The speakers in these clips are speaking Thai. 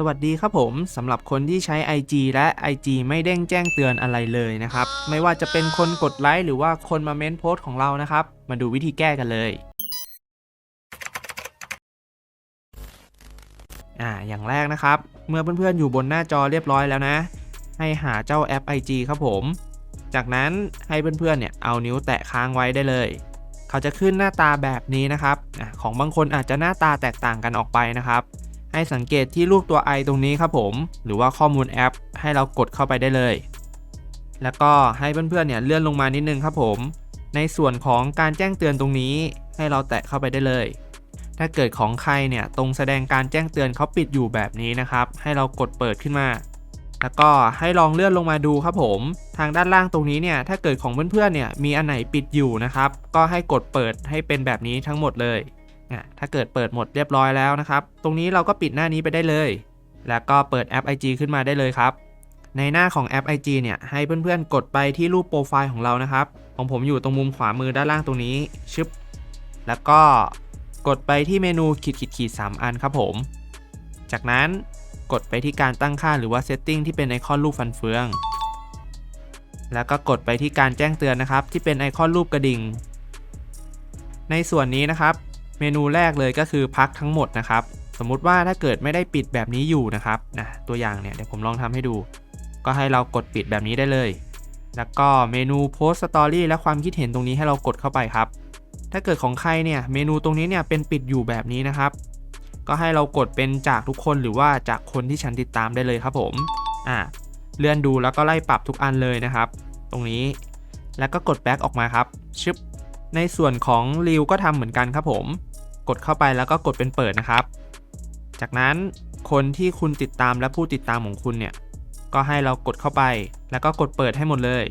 สวัสดีครับผมสำหรับคนที่ใช้ IG และ IG ไม่เด้งแจ้งเตือนอะไรเลยนะครับ ไม่ว่าจะเป็นคนกดไลค์หรือว่าคนมาเม้นโพสต์ของเรานะครับ มาดูวิธีแก้กันเลยอ่าอย่างแรกนะครับ เมื่อเพื่อนๆอยู่บนหน้าจอเรียบร้อยแล้วนะ ให้หาเจ้าแอป IG ครับผม จากนั้นให้เพื่อนๆเนี่ยเอานิ้วแตะค้างไว้ได้เลย เขาจะขึ้นหน้าตาแบบนี้นะครับอของบางคนอาจจะหน้าตาแตกต่างกันออกไปนะครับ ให้สังเกตที่รูปตัว i ตรงนี้ครับผม หรือว่าข้อมูลแอป ให้เรากดเข้าไปได้เลย แล้วก็ให้เพื่อนๆเนี่ยเลื่อนลงมานิดนึงครับผม ในส่วนของการแจ้งเตือนตรงนี้ ให้เราแตะเข้าไปได้เลย ถ้าเกิดของใครเนี่ยตรงแสดงการแจ้งเตือนเขาปิดอยู่แบบนี้นะครับ ให้เรากดเปิดขึ้นมาแล้วก็ให้ลองเลื่อนลงมาดูครับผม ทางด้านล่างตรงนี้เนี่ยถ้าเกิดของเพื่อนๆเนี่ยมีอันไหนปิดอยู่นะครับ ก็ให้กดเปิดให้เป็นแบบนี้ทั้งหมดเลย อะถ้าเกิดเปิดหมดเรียบร้อยแล้วนะครับ ตรงนี้เราก็ปิดหน้านี้ไปได้เลย แล้วก็เปิดแอป IG ขึ้นมาได้เลยครับ ในหน้าของแอป IG เนี่ยให้เพื่อนๆ กดไปที่รูปโปรไฟล์ของเรานะครับของผมอยู่ตรงมุมขวามือด้านล่างตรงนี้ชึบแล้วก็กดไปที่เมนูขีดขีดขีดสามอันครับผม จากนั้นกดไปที่การตั้งค่าหรือว่า Setting ที่เป็นไอคอนรูปฟันเฟือง แล้วก็กดไปที่การแจ้งเตือนนะครับ ที่เป็นไอคอนรูปกระดิ่ง ในส่วนนี้นะครับ เมนูแรกเลยก็คือพักทั้งหมดนะครับ สมมุติว่าถ้าเกิดไม่ได้ปิดแบบนี้อยู่นะครับนะตัวอย่างเนี่ยเดี๋ยวผมลองทำให้ดู ก็ให้เรากดปิดแบบนี้ได้เลย แล้วก็เมนูโพสต์สตอรี่และความคิดเห็นตรงนี้ให้เรากดเข้าไปครับ ถ้าเกิดของใครเนี่ยเมนูตรงนี้เนี่ยเป็นปิดอยู่แบบนี้นะครับ ก็ให้เรากดเป็นจากทุกคนหรือว่าจากคนที่ฉันติดตามได้เลยครับผมอ่าเลื่อนดูแล้วก็ไล่ปรับทุกอันเลยนะครับ ตรงนี้แล้วก็กดแบ็กออกมาครับชึบในส่วนของรีวก็ทำเหมือนกันครับผม กดเข้าไปแล้วก็กดเป็นเปิดนะครับ จากนั้นคนที่คุณติดตามและผู้ติดตามของคุณเนี่ย ก็ให้เรากดเข้าไป แล้วก็กดเปิดให้หมดเลย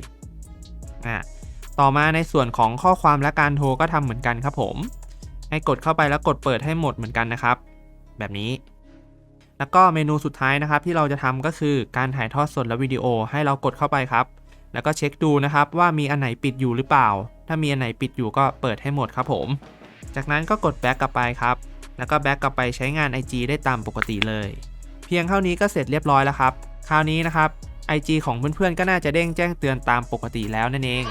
อ่าต่อมาในส่วนของข้อความและการโทรก็ทำเหมือนกันครับผม ให้กดเข้าไปแล้วกดเปิดให้หมดเหมือนกันนะครับ แบบนี้ แล้วก็เมนูสุดท้ายนะครับ ที่เราจะทำก็คือการถ่ายทอดสดและวิดีโอให้เรากดเข้าไปครับ แล้วก็เช็คดูนะครับว่ามีอันไหนปิดอยู่หรือเปล่า ถ้ามีอันไหนปิดอยู่ก็เปิดให้หมดครับผม จากนั้นก็กดแบ็กกลับไปครับ แล้วก็แบ็กกลับไปใช้งาน IG ได้ตามปกติเลย เพียงเท่านี้ก็เสร็จเรียบร้อยแล้วครับ คราวนี้นะครับ IG ของเพื่อนๆก็น่าจะเด้งแจ้งเตือนตามปกติแล้วนั่นเอง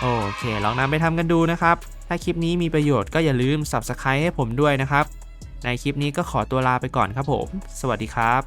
โอเค ลองนำไปทำกันดูนะครับ ถ้าคลิปนี้มีประโยชน์ก็อย่าลืม Subscribe ให้ผมด้วยนะครับ ในคลิปนี้ก็ขอตัวลาไปก่อนครับผม สวัสดีครับ